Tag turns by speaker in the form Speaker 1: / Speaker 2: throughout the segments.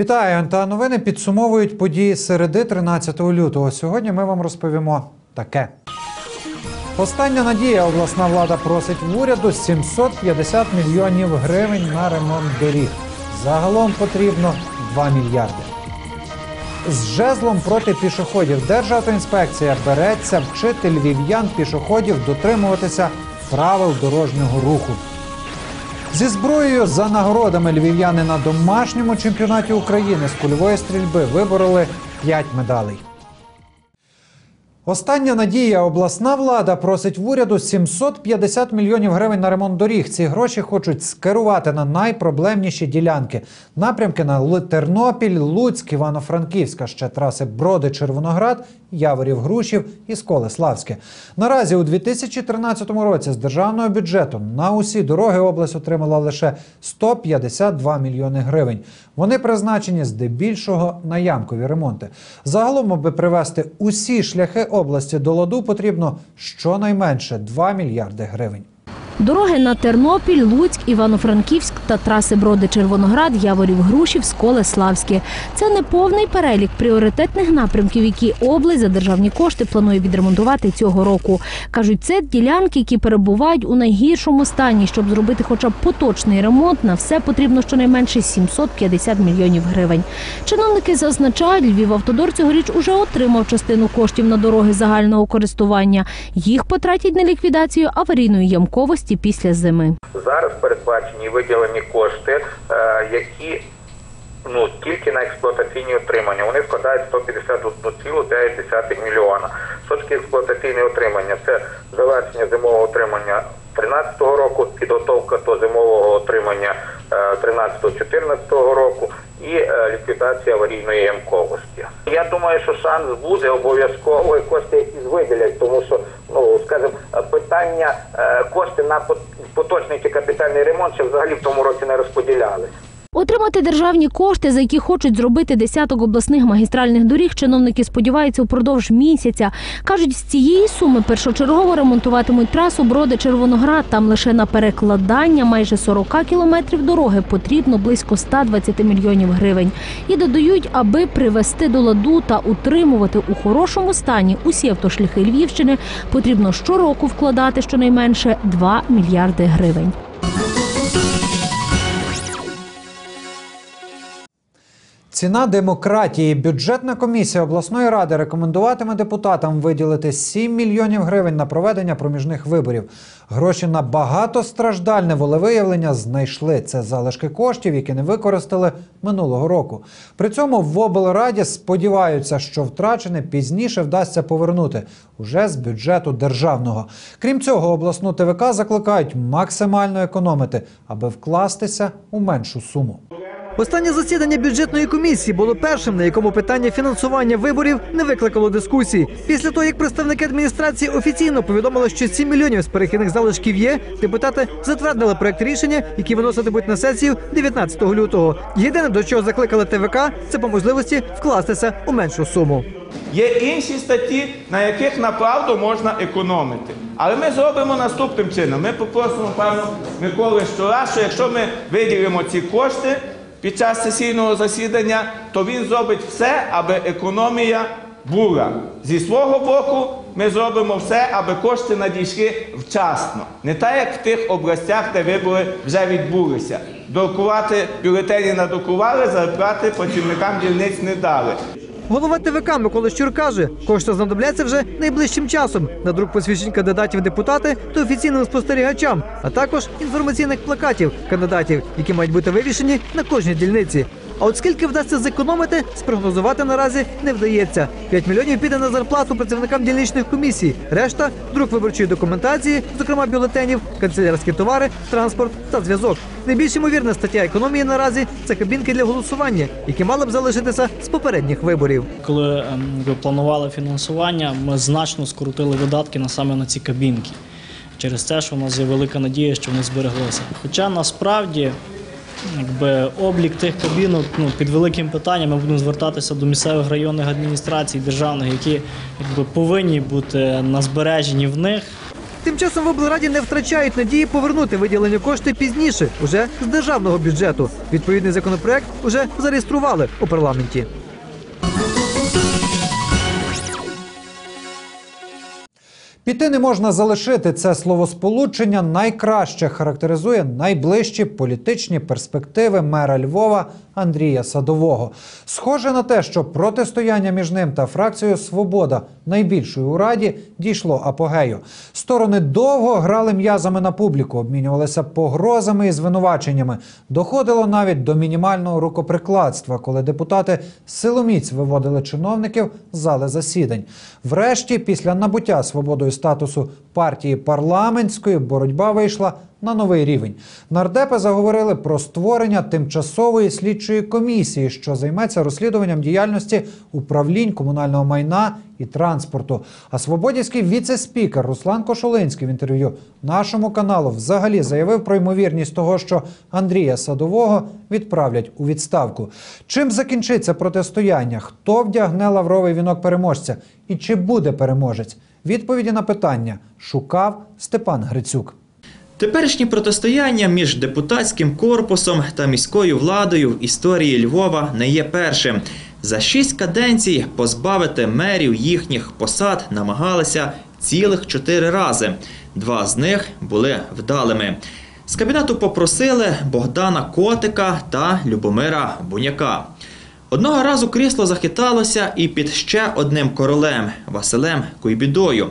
Speaker 1: Вітаю, НТА новини підсумовують події середи 13 лютого. Сьогодні ми вам розповімо таке. Остання надія обласна влада просить в уряду 750 мільйонів гривень на ремонт доріг. Загалом потрібно 2 мільярди. З жезлом проти пішоходів Державтоінспекція береться вчити львів'ян пішоходів дотримуватися правил дорожнього руху. Зі зброєю за нагородами львів'яни на домашньому чемпіонаті України з кульової стрільби вибороли 5 медалей. Остання надія обласна влада просить в уряду 750 мільйонів гривень на ремонт доріг. Ці гроші хочуть скерувати на найпроблемніші ділянки. Напрямки на Тернопіль, Луцьк, Івано-Франківська, ще траси Броди, Червоноград, Яворів, Грушів і Сколеславське. Наразі у 2013 році з державного бюджету на усі дороги область отримала лише 152 мільйони гривень. Вони призначені здебільшого на ямкові ремонти. Загалом, аби привести усі шляхи області до ладу, потрібно щонайменше 2 мільярди гривень.
Speaker 2: Дороги на Тернопіль, Луцьк, Івано-Франківськ та траси Броди Червоноград, Яворів, Грушів, Сколе, Славське. Це не повний перелік пріоритетних напрямків, які область за державні кошти планує відремонтувати цього року. кажуть, це ділянки, які перебувають у найгіршому стані. Щоб зробити хоча б поточний ремонт, на все потрібно щонайменше 750 мільйонів гривень. Чиновники зазначають, Львівавтодор цьогоріч уже отримав частину коштів на дороги загального користування. Їх потратять на ліквідацію аварійної ямковості після зими.
Speaker 3: Зараз передбачені виділені кошти, е, які ну тільки на експлуатаційні утримання. Вони складають 151,9 мільйона. Таке експлуатаційне утримання? Це завершення зимового утримання 13 року, підготовка до зимового утримання 13-14 року і е, ліквідація аварійної ямковості. Я думаю, що шанс буде обов'язково і кошти якісь виділять, тому що ну скажімо, питання е, кошти на пот- поточний чи капітальний ремонт ще взагалі в тому році не розподілялись.
Speaker 2: Отримати державні кошти, за які хочуть зробити десяток обласних магістральних доріг, чиновники сподіваються упродовж місяця. кажуть, з цієї суми першочергово ремонтуватимуть трасу Броди Червоноград. Там лише на перекладання майже 40 кілометрів дороги потрібно близько 120 мільйонів гривень. І додають, аби привести до ладу та утримувати у хорошому стані усі автошляхи Львівщини, потрібно щороку вкладати щонайменше 2 мільярди гривень.
Speaker 1: Ціна демократії. Бюджетна комісія обласної ради рекомендуватиме депутатам виділити 7 мільйонів гривень на проведення проміжних виборів. Гроші на багатостраждальне волевиявлення знайшли. Це залишки коштів, які не використали минулого року. При цьому в облраді сподіваються, що втрачене пізніше вдасться повернути уже з бюджету державного. Крім цього, обласну ТВК закликають максимально економити, аби вкластися у меншу суму.
Speaker 4: Останнє засідання бюджетної комісії було першим, на якому питання фінансування виборів не викликало дискусії. Після того, як представники адміністрації офіційно повідомили, що 7 мільйонів з перехідних залишків є, депутати затвердили проект рішення, які виноситимуть на сесію 19 лютого. Єдине, до чого закликали ТВК, це по можливості вкластися у меншу суму.
Speaker 5: Є інші статті, на яких направду можна економити. Але ми зробимо наступним чином. Ми попросимо пану Миколи що якщо ми виділимо ці кошти під час сесійного засідання, то він зробить все, аби економія була. Зі свого боку, ми зробимо все, аби кошти надійшли вчасно. Не так, як в тих областях, де вибори вже відбулися. Друкувати бюлетені надрукували, зарплати працівникам дільниць не дали.
Speaker 4: Голова ТВК Микола Щур каже, кошти знадобляться вже найближчим часом на друк посвідчень кандидатів депутати та офіційним спостерігачам, а також інформаційних плакатів кандидатів, які мають бути вивішені на кожній дільниці. А от скільки вдасться зекономити, спрогнозувати наразі не вдається. 5 мільйонів піде на зарплату працівникам дільничних комісій. Решта друк виборчої документації, зокрема бюлетенів, канцелярські товари, транспорт та зв'язок. Найбільш ймовірна стаття економії наразі це кабінки для голосування, які мали б залишитися з попередніх виборів.
Speaker 6: Коли ем, ви планували фінансування, ми значно скоротили видатки на саме на ці кабінки. Через те, що у нас є велика надія, що вони збереглися. Хоча насправді якби, облік тих кабінок ну, під великим питанням ми будемо звертатися до місцевих районних адміністрацій, державних, які якби, повинні бути на збереженні в них.
Speaker 4: Тим часом в облраді не втрачають надії повернути виділені кошти пізніше, уже з державного бюджету. Відповідний законопроект уже зареєстрували у парламенті.
Speaker 1: Піти не можна залишити це словосполучення найкраще характеризує найближчі політичні перспективи мера Львова Андрія Садового. Схоже на те, що протистояння між ним та фракцією Свобода найбільшою у раді дійшло апогею. Сторони довго грали м'язами на публіку, обмінювалися погрозами і звинуваченнями. Доходило навіть до мінімального рукоприкладства, коли депутати силоміць виводили чиновників з зали засідань. Врешті, після набуття свободою статусу партії парламентської, боротьба вийшла на новий рівень. Нардепи заговорили про створення тимчасової слідчої комісії, що займеться розслідуванням діяльності управлінь комунального майна і транспорту. А свободівський віце-спікер Руслан Кошулинський в інтерв'ю нашому каналу взагалі заявив про ймовірність того, що Андрія Садового відправлять у відставку. Чим закінчиться протистояння? Хто вдягне лавровий вінок переможця? І чи буде переможець? Відповіді на питання шукав Степан Грицюк.
Speaker 7: Теперішнє протистояння між депутатським корпусом та міською владою в історії Львова не є першим. За шість каденцій позбавити мерів їхніх посад намагалися цілих чотири рази. Два з них були вдалими. З кабінету попросили Богдана Котика та Любомира Буняка. Одного разу крісло захиталося і під ще одним королем Василем Куйбідою.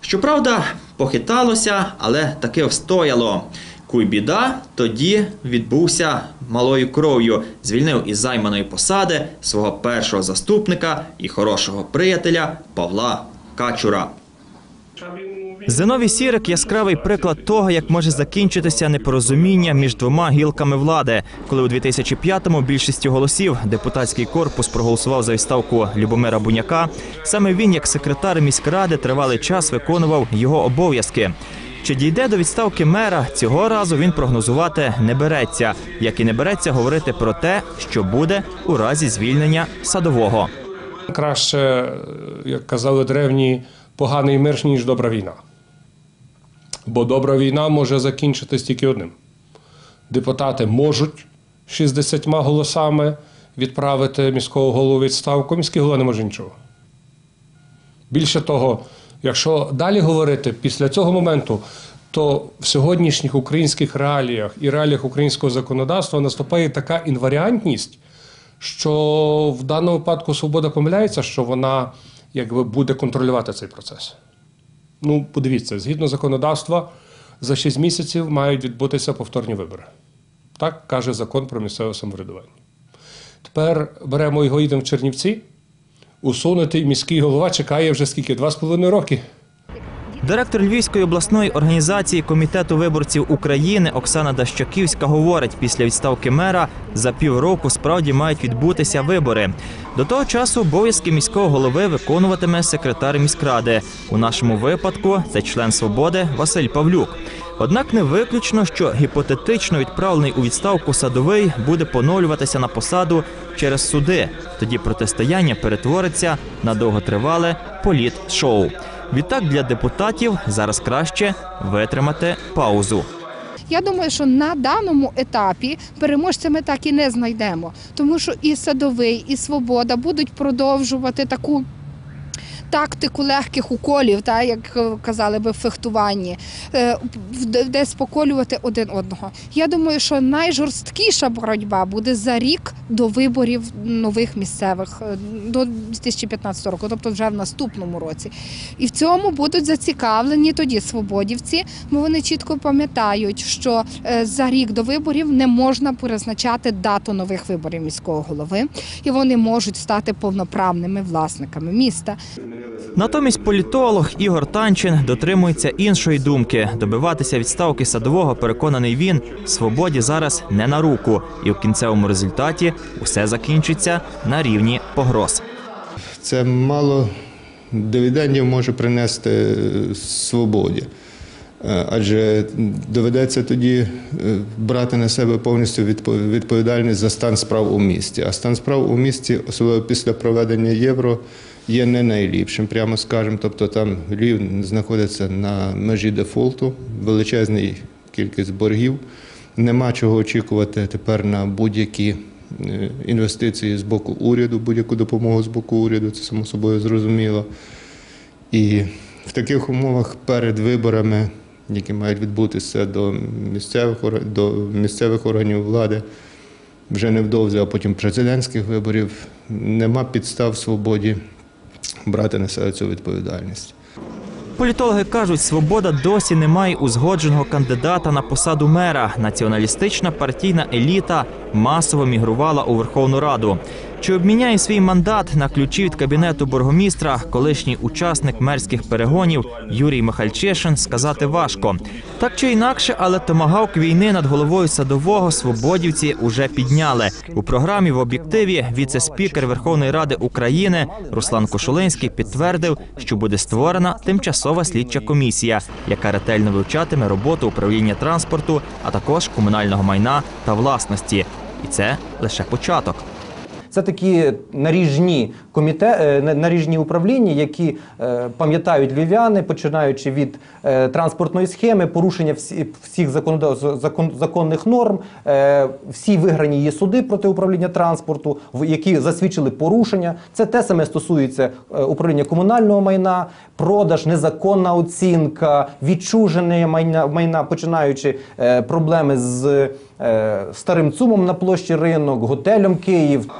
Speaker 7: Щоправда, похиталося, але таки встояло. Куйбіда тоді відбувся малою кров'ю, звільнив із займаної посади свого першого заступника і хорошого приятеля Павла Качура. Зиновій Сірик яскравий приклад того, як може закінчитися непорозуміння між двома гілками влади, коли у 2005-му більшістю голосів депутатський корпус проголосував за відставку Любомира Буняка. Саме він, як секретар міськради, тривалий час виконував його обов'язки. Чи дійде до відставки мера цього разу він прогнозувати не береться, як і не береться говорити про те, що буде у разі звільнення садового.
Speaker 8: Краще, як казали древні, поганий мир, ніж добра війна. Бо добра війна може закінчитись тільки одним. Депутати можуть 60 голосами відправити міського голову відставку, міський голова не може нічого. Більше того, якщо далі говорити після цього моменту, то в сьогоднішніх українських реаліях і реаліях українського законодавства наступає така інваріантність, що в даному випадку свобода помиляється, що вона якби буде контролювати цей процес. Ну, подивіться, згідно законодавства, за 6 місяців мають відбутися повторні вибори. Так каже закон про місцеве самоврядування. Тепер беремо його їдемо в Чернівці. Усунутий міський голова чекає вже скільки? Два з половиною роки.
Speaker 7: Директор Львівської обласної організації комітету виборців України Оксана Дащаківська говорить, після відставки мера за півроку справді мають відбутися вибори. До того часу обов'язки міського голови виконуватиме секретар міськради. У нашому випадку це член свободи Василь Павлюк. Однак не виключно, що гіпотетично відправлений у відставку садовий буде поновлюватися на посаду через суди. Тоді протистояння перетвориться на довготривале політ-шоу. Відтак для депутатів зараз краще витримати паузу.
Speaker 9: Я думаю, що на даному етапі переможця ми так і не знайдемо, тому що і садовий, і свобода будуть продовжувати таку. Тактику легких уколів, та як е, казали би в фехтуванні, е, десь поколювати один одного. Я думаю, що найжорсткіша боротьба буде за рік до виборів нових місцевих е, до 2015 року, тобто вже в наступному році. І в цьому будуть зацікавлені тоді свободівці, бо вони чітко пам'ятають, що за рік до виборів не можна призначати дату нових виборів міського голови, і вони можуть стати повноправними власниками міста.
Speaker 7: Натомість політолог Ігор Танчин дотримується іншої думки. Добиватися відставки садового, переконаний він, свободі зараз не на руку, і в кінцевому результаті усе закінчиться на рівні погроз.
Speaker 10: Це мало дивідендів може принести свободі. Е, Адже доведеться тоді е, брати на себе повністю відпо- відповідальність за стан справ у місті. А стан справ у місті, особливо після проведення євро, є не найліпшим, прямо скажемо. Тобто там Львів знаходиться на межі дефолту, величезний кількість боргів. Нема чого очікувати тепер на будь-які е, інвестиції з боку уряду, будь-яку допомогу з боку уряду, це само собою зрозуміло. І в таких умовах перед виборами, які мають відбутися до місцевих, до місцевих органів влади, вже невдовзі, а потім президентських виборів, нема підстав свободі брати на себе цю відповідальність.
Speaker 7: Політологи кажуть, свобода досі не має узгодженого кандидата на посаду мера. Націоналістична партійна еліта масово мігрувала у Верховну Раду. Чи обміняє свій мандат на ключі від кабінету бургомістра, колишній учасник мерських перегонів Юрій Михальчишин, сказати важко. Так чи інакше, але томагавк війни над головою садового свободівці уже підняли. У програмі в об'єктиві віце-спікер Верховної Ради України Руслан Кошулинський підтвердив, що буде створена тимчасова слідча комісія, яка ретельно вивчатиме роботу управління транспорту, а також комунального майна та власності. І це лише початок.
Speaker 11: Це такі наріжні коміте, е, наріжні управління, які е, пам'ятають львів'яни, починаючи від е, транспортної схеми, порушення всі, всіх закон, законних норм, всі виграні є суди проти управління транспорту, які засвідчили порушення. Це те саме стосується управління комунального майна, продаж, незаконна оцінка, відчуження майна, майна починаючи проблеми з старим цумом на площі ринок, готелем Київ.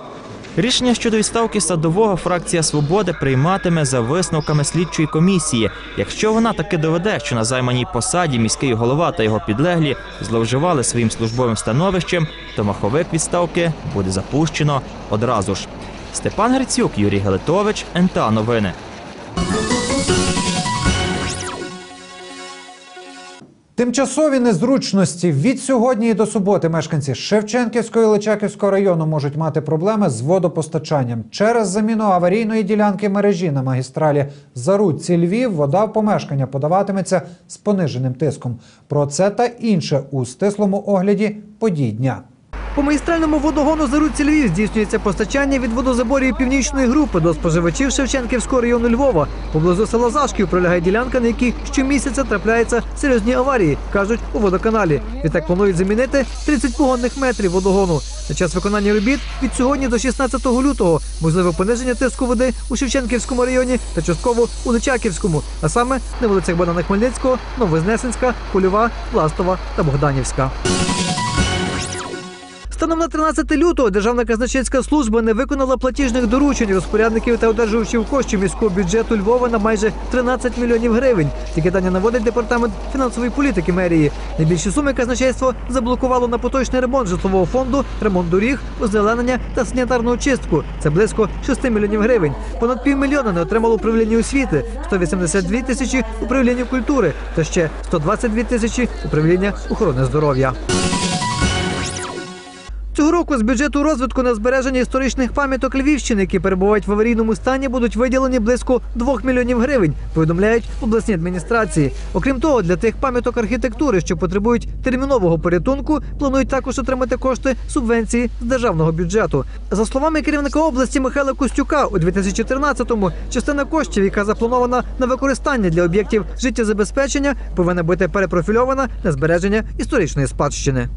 Speaker 7: Рішення щодо відставки садового фракція свободи прийматиме за висновками слідчої комісії. Якщо вона таки доведе, що на займаній посаді міський голова та його підлеглі зловживали своїм службовим становищем, то маховик відставки буде запущено одразу ж. Степан Грицюк, Юрій Галитович, НТА Новини.
Speaker 1: Тимчасові незручності від сьогодні і до суботи мешканці Шевченківського і Личаківського району можуть мати проблеми з водопостачанням. Через заміну аварійної ділянки мережі на магістралі Заруці Львів вода в помешкання подаватиметься з пониженим тиском. Про це та інше у стислому огляді подій дня.
Speaker 4: По магістральному водогону за руці Львів здійснюється постачання від водозаборів північної групи до споживачів Шевченківського району Львова. Поблизу села Зашків пролягає ділянка, на якій щомісяця трапляються серйозні аварії, кажуть у водоканалі. Відтак планують замінити 30 погонних метрів водогону. На час виконання робіт від сьогодні до 16 лютого можливе пониження тиску води у Шевченківському районі та частково у Личаківському, а саме на вулицях Богдана Хмельницького, Новознесенська, Польова, Пластова та Богданівська. Станом на 13 лютого Державна казначейська служба не виконала платіжних доручень розпорядників та одержувачів коштів міського бюджету Львова на майже 13 мільйонів гривень. Такі дані наводить департамент фінансової політики мерії. Найбільші суми казначейство заблокувало на поточний ремонт житлового фонду, ремонт доріг, озеленення та санітарну очистку. Це близько 6 мільйонів гривень. Понад півмільйона не отримало управління освіти, 182 тисячі управління культури та ще 122 тисячі управління охорони здоров'я. Цього року з бюджету розвитку на збереження історичних пам'яток Львівщини, які перебувають в аварійному стані, будуть виділені близько 2 мільйонів гривень, повідомляють в обласній адміністрації. Окрім того, для тих пам'яток архітектури, що потребують термінового порятунку, планують також отримати кошти субвенції з державного бюджету. За словами керівника області Михайла Костюка, у 2013-му частина коштів, яка запланована на використання для об'єктів життєзабезпечення, повинна бути перепрофільована на збереження історичної спадщини.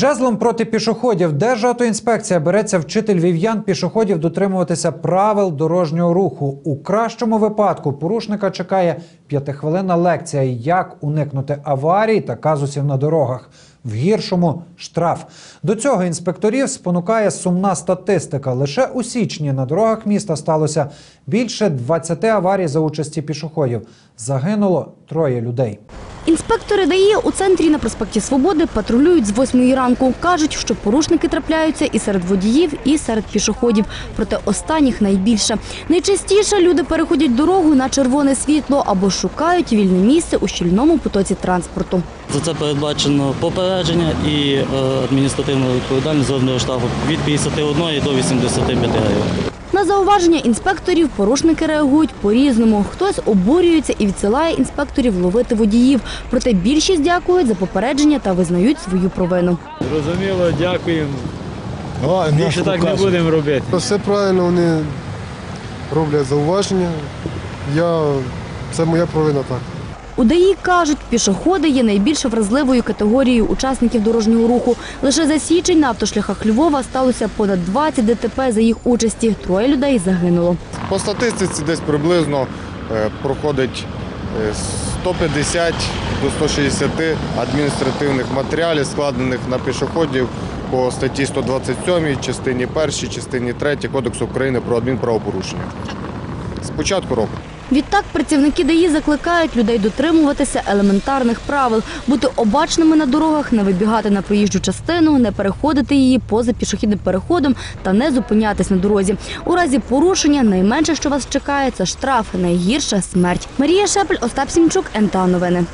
Speaker 1: Жезлом проти пішоходів Державтоінспекція береться вчити львів'ян пішоходів дотримуватися правил дорожнього руху. У кращому випадку порушника чекає п'ятихвилинна лекція, як уникнути аварій та казусів на дорогах. В гіршому штраф. До цього інспекторів спонукає сумна статистика. Лише у січні на дорогах міста сталося більше 20 аварій за участі пішоходів. Загинуло троє людей.
Speaker 2: Інспектори ДАІ у центрі на проспекті Свободи патрулюють з 8 ранку. Кажуть, що порушники трапляються і серед водіїв, і серед пішоходів. Проте останніх найбільше. Найчастіше люди переходять дорогу на червоне світло або шукають вільне місце у щільному потоці транспорту.
Speaker 6: За це передбачено попередження і е, адміністративна відповідальність з одного штрафу від 51 до 85 гривень.
Speaker 12: На зауваження інспекторів порушники реагують по-різному. Хтось обурюється і відсилає інспекторів ловити водіїв. Проте більшість дякують за попередження та визнають свою провину.
Speaker 13: Зрозуміло, дякуємо. Більше так не будемо робити.
Speaker 14: Все правильно, вони роблять зауваження. Я... Це моя провина так.
Speaker 12: У кажуть, пішоходи є найбільш вразливою категорією учасників дорожнього руху. Лише за січень на автошляхах Львова сталося понад 20 ДТП за їх участі. Троє людей загинуло.
Speaker 15: По статистиці десь приблизно е, проходить е, 150 до 160 адміністративних матеріалів, складених на пішоходів по статті 127, частині 1, частині 3 Кодексу України про адмінправопорушення. З початку року.
Speaker 12: Відтак працівники ДАІ закликають людей дотримуватися елементарних правил, бути обачними на дорогах, не вибігати на проїжджу частину, не переходити її поза пішохідним переходом та не зупинятись на дорозі. У разі порушення найменше, що вас чекає, це штраф, найгірше смерть. Марія Шепель, Остап Сімчук, НТА Новини.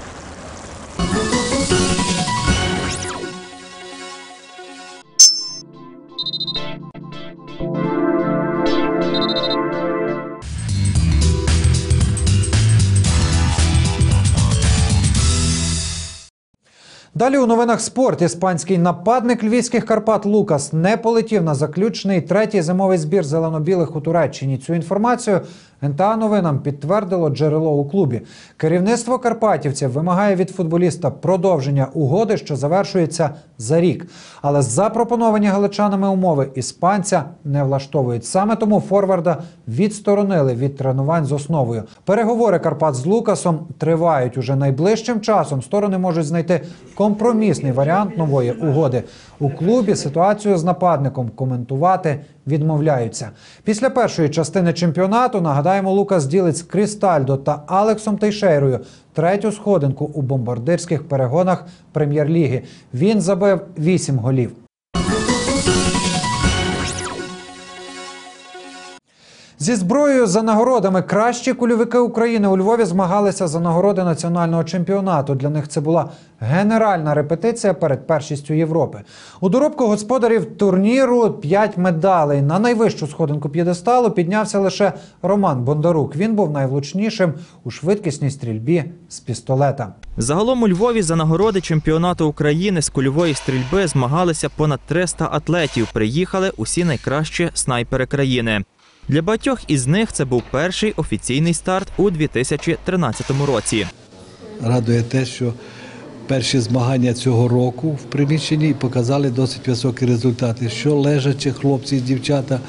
Speaker 1: Далі у новинах спорт. Іспанський нападник львівських Карпат Лукас не полетів на заключний третій зимовий збір зелено-білих у Туреччині. Цю інформацію НТА новинам підтвердило джерело у клубі. Керівництво карпатівців вимагає від футболіста продовження угоди, що завершується за рік. Але запропоновані галичанами умови іспанця не влаштовують. Саме тому форварда відсторонили від тренувань з основою. Переговори Карпат з Лукасом тривають уже найближчим часом. Сторони можуть знайти компромісний варіант нової угоди. У клубі ситуацію з нападником коментувати відмовляються. Після першої частини чемпіонату нагадаємо, Лукас ділить з Крістальдо та Алексом Тейшейрою третю сходинку у бомбардирських перегонах прем'єр-ліги. Він забив 8 голів. Зі зброєю за нагородами кращі кульовики України у Львові змагалися за нагороди національного чемпіонату. Для них це була генеральна репетиція перед першістю Європи. У доробку господарів турніру 5 медалей. На найвищу сходинку п'єдесталу піднявся лише Роман Бондарук. Він був найвлучнішим у швидкісній стрільбі з пістолета.
Speaker 7: Загалом у Львові за нагороди чемпіонату України з кульової стрільби змагалися понад 300 атлетів. Приїхали усі найкращі снайпери країни. Для багатьох із них це був перший офіційний старт у 2013 році.
Speaker 16: Радує те, що перші змагання цього року в приміщенні показали досить високі результати. Що лежачі хлопці і дівчата,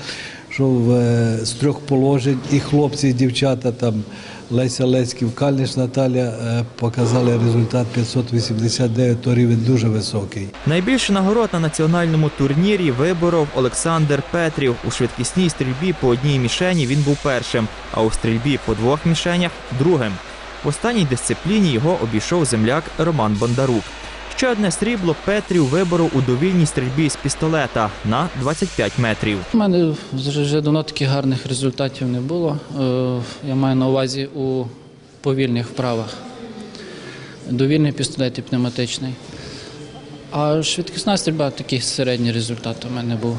Speaker 16: що в, е, з трьох положень, і хлопці, і дівчата там. Леся Леськів, Кальниш Наталя е, показали результат 589, то рівень дуже високий.
Speaker 7: Найбільше нагород на національному турнірі виборов Олександр Петрів. У швидкісній стрільбі по одній мішені він був першим, а у стрільбі по двох мішенях другим. В останній дисципліні його обійшов земляк Роман Бондарук. Ще одне срібло Петрів вибору у довільній стрільбі з пістолета на 25 метрів.
Speaker 17: У мене вже давно таких гарних результатів не було. Е, Я маю на увазі у повільних вправах. Довільний пістолет і пневматичний. А швидкісна стрільба такий середній результат у мене був.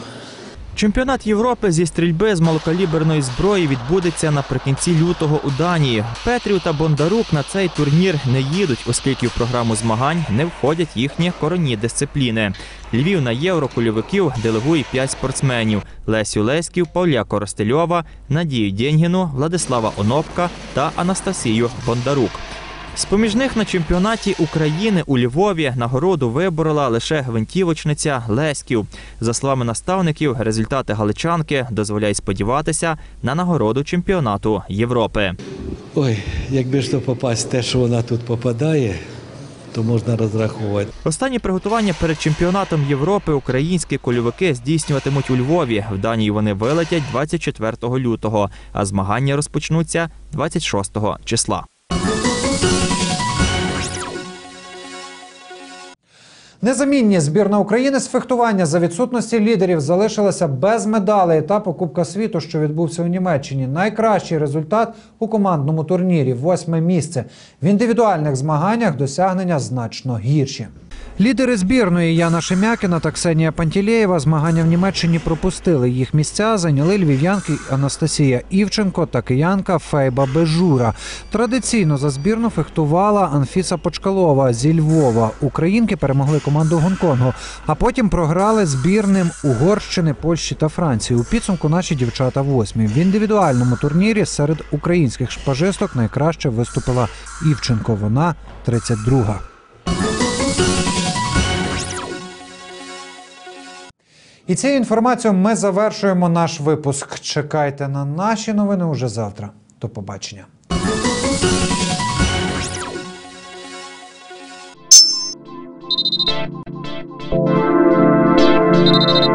Speaker 7: Чемпіонат Європи зі стрільби з малокаліберної зброї відбудеться наприкінці лютого у Данії. Петрів та Бондарук на цей турнір не їдуть, оскільки в програму змагань не входять їхні коронні дисципліни. Львів на євро кульовиків делегує п'ять спортсменів: Лесю Леськів, Павля Коростельова, Надію Дєнгіну, Владислава Онопка та Анастасію Бондарук. З-поміж них на чемпіонаті України у Львові нагороду виборола лише гвинтівочниця Леськів. За словами наставників, результати галичанки дозволяють сподіватися на нагороду чемпіонату Європи.
Speaker 16: Ой, якби ж то попасть те, що вона тут попадає, то можна розраховувати.
Speaker 7: Останні приготування перед чемпіонатом Європи українські кульовики здійснюватимуть у Львові. В Данії вони вилетять 24 лютого, а змагання розпочнуться 26 числа.
Speaker 1: Незамінні збірна України з фехтування за відсутності лідерів залишилася без медалей етапу Кубка світу, що відбувся у Німеччині. Найкращий результат у командному турнірі восьме місце. В індивідуальних змаганнях досягнення значно гірші. Лідери збірної Яна Шемякіна та Ксенія Пантілєєва змагання в Німеччині пропустили. Їх місця зайняли львів'янки Анастасія Івченко та киянка Фейба Бежура. Традиційно за збірну фехтувала Анфіса Почкалова зі Львова. Українки перемогли команду Гонконгу, а потім програли збірним Угорщини, Польщі та Франції. У підсумку наші дівчата восьмі. В індивідуальному турнірі серед українських шпажисток найкраще виступила Івченко. Вона 32-га. І цією інформацією ми завершуємо наш випуск. Чекайте на наші новини уже завтра. До побачення. Thank you.